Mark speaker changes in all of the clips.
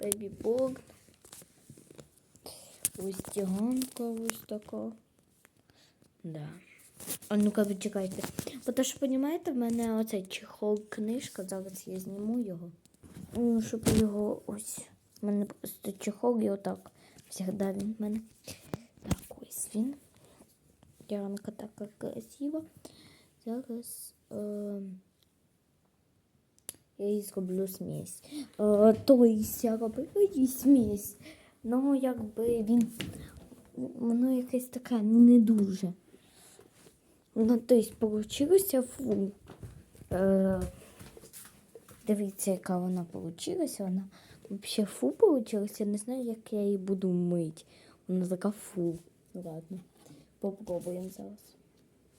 Speaker 1: Бебі Борн. Ось тяганка ось така. Да. А ну-ка, ви чекайте. Бо то що, розумієте, в мене оцей чехол книжка, зараз я зніму його. Ну, щоб його ось. У мене просто чехол і отак. Завжди він в мене. Так, ось він. Тяганка така красива. Зараз. Е я їй зроблю смесь. Е, то я робила їй смесь. Ну, якби він. Воно якесь таке ну, не дуже. Ну, тобто, получилося фу. Е, дивіться, яка вона получилася. Вона взагалі фу получилася. Не знаю, як я її буду мити. Вона така фу. Ну, Ладно, попробуємо зараз.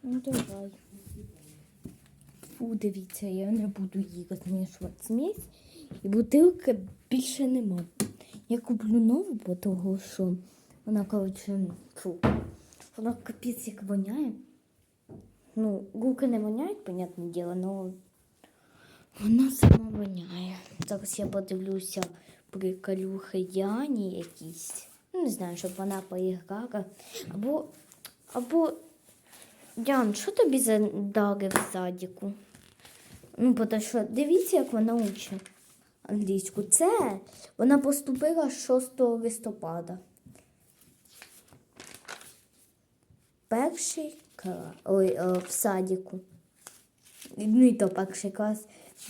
Speaker 1: Ну, давай. Фу, дивіться, я не буду її розмішувати смесь. І бутилки більше нема. Я куплю нову, бо того, що вона, коротше, фу. Вона капець як воняє. Ну, гуки не воняють, понятне діло, але вона сама воняє. Зараз я подивлюся приколюхи Яні якісь. Ну, не знаю, щоб вона поіграла. Або, або Ян, що тобі за дари в садіку? Ну, тому що дивіться, як вона учить англійську. Це вона поступила 6 листопада. Перший клас, ой, е, в садіку. Ну і то перший клас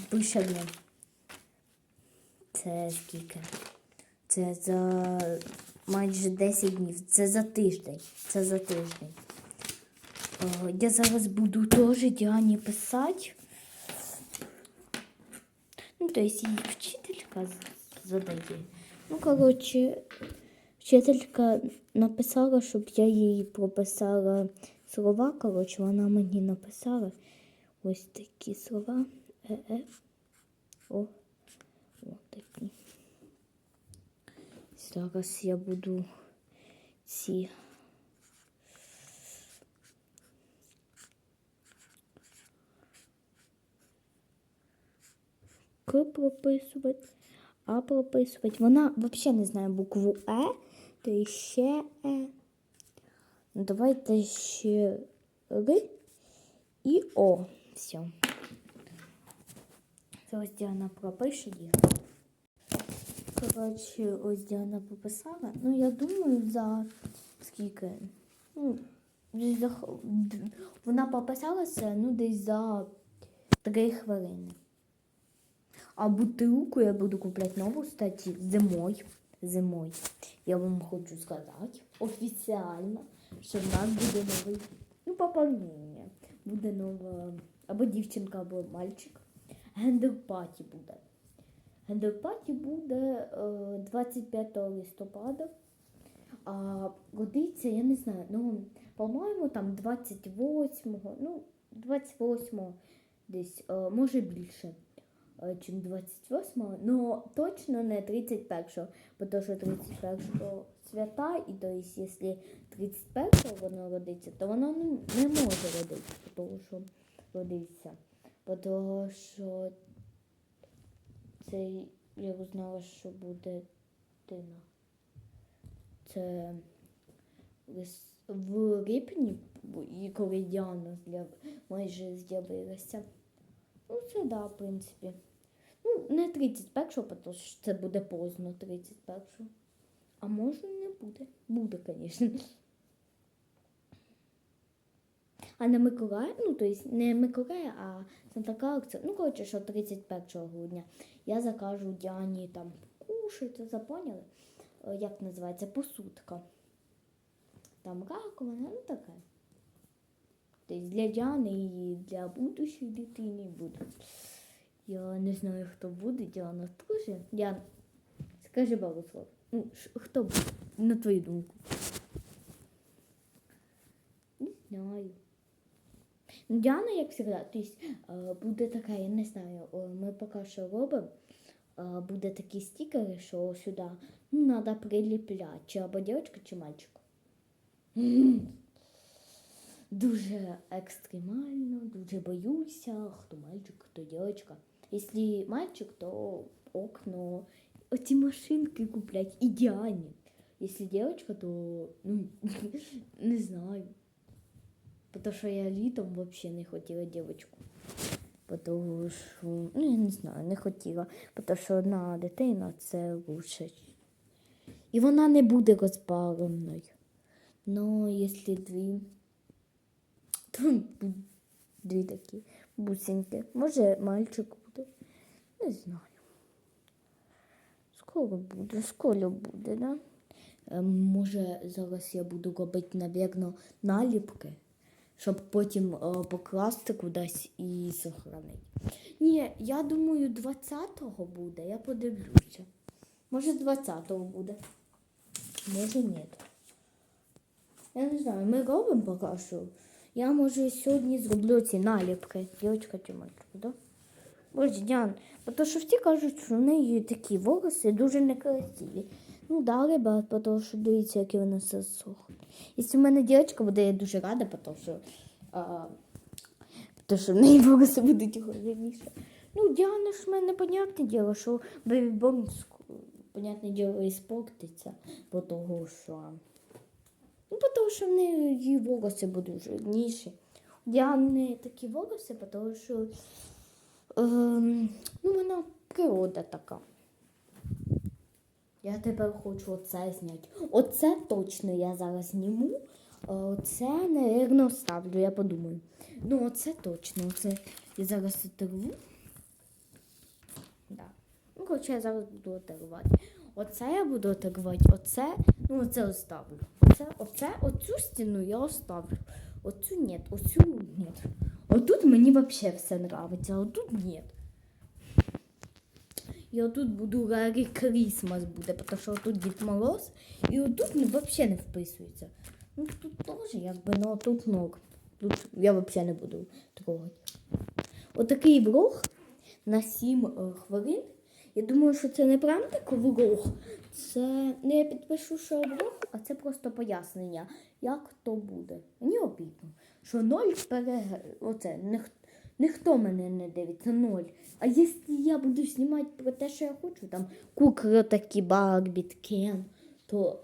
Speaker 1: пише днем. Це скільки? Це за майже 10 днів. Це за тиждень. Це за тиждень. Я зараз буду теж Діані писати. Ну, то есть її вчителька задає. Ну, коротше, вчителька написала, щоб я їй прописала слова. Коротше, вона мені написала ось такі слова. Е, Е. О, о такі. Зараз я буду ці. К прописувати, А прописувати. Вона взагалі не знає букву Е, то і ще Е. Ну, давайте ще Р і О. Все. Ось Діана пропише їх. Коротше, ось Діана пописала. Ну, я думаю, за скільки? Ну, за... Вона пописала це, ну, десь за три хвилини. А бутилку я буду купляти нову, кстати, зимою. Зимою. Я вам хочу сказати офіціально, що в нас буде новий, ну, поповнення. Буде нова або дівчинка, або мальчик. Гендер-паті буде. Гендер-паті буде е, 25 листопада. А годиться, я не знаю, ну, по-моєму, там 28-го, ну, 28-го десь, е, може більше, е, чим 28-го, але точно не 31-го, бо то, що 31-го свята, і то есть, якщо 31-го воно родиться, то воно не, не може родитися, тому що родиться. Того, що це я узнала, що буде дина. Це в липні, коли Діана з'яв... майже з'явилася. Ну, це да, в принципі. Не 31-го, тому що це буде поздно 31-го. А може не буде. Буде, звісно. А на Миколая, ну, то есть не Миколая, а Санта Клауса, ну, коротше, що 31 грудня я закажу Діані там кушати, запоняли? Е, Як називається? Посудка. Там раковина, ну таке. Тобто для Діани і для будущої дитини буде. Я не знаю, хто буде, Діана теж. Діана, скажи пару слов. Ну, хто буде, на твою думку? Не знаю. Ну, Діана, як завжди, тобто, буде така, я не знаю, ми поки що робимо, буде такі стікери, що сюди ну, треба приліпляти, чи або дівчинка, чи мальчик. Дуже екстремально, дуже боюся, хто мальчик, хто дівчинка. Якщо мальчик, то окно оці машинки куплять ідеальні. Якщо дівчинка, то ну, не знаю. Потому що я літом взагалі не хотіла дівчинку. Потому що, ну я не знаю, не хотіла. Потому що одна дитина це лучше. І вона не буде розбавленою. Ну, якщо дві, то дві такі бусинки. Може, мальчик буде. Не знаю. Скоро буде, скоро буде, да? Е, Може, зараз я буду робити, напевно, наліпки, щоб потім е, покласти кудись і сохранити. Ні, я думаю, 20-го буде, я подивлюся. Може, 20-го буде. Може, ні. Я не знаю, ми робимо поки що. Я може сьогодні зроблю ці наліпки. Дівчинка чи мальчик, да? Боже, Діан, тому що всі кажуть, що в неї такі волоси дуже некрасиві. Ну, да, ребят, тому що дивіться, які вони все сохнуть. Якщо в мене дівчинка буде, я дуже рада, тому що, а, тому що в неї волоси будуть гарніше. Ну, Діана ж в мене, понятне діло, що бейбом, понятне діло, іспортиться, бо того, що... Що в неї її волоси будуть жирніші. У Діани такі волоси, тому що ем, ну, вона природа така. Я тепер хочу оце зняти. Оце точно я зараз зніму. а Оце, напевно, ставлю, я подумаю. Ну, оце точно. Оце я зараз оторву. Да. Ну, коротше, я зараз буду оторвати. Оце я буду оторвати, оце, ну, оце оставлю. Оце, оце, оцю стіну я оставлю. Оцю ні, оцю ні. Отут мені взагалі все нравиться, а отут ні. І отут буду Гаррі Крісмас буде, тому що отут Дід Мороз, і отут ну, взагалі не вписується. Ну тут теж якби, ну тут ног. Тут я взагалі не буду трогати. Отакий влог на 7 е, хвилин. Я думаю, що це не прям так влог. Це не я підпишу, що влог, а це просто пояснення, як то буде. Мені обідно, що ноль перег... Оце, ніх... ніхто мене не дивиться, ноль. А якщо я буду знімати про те, що я хочу, там кукри такі, Барбі, Кен, то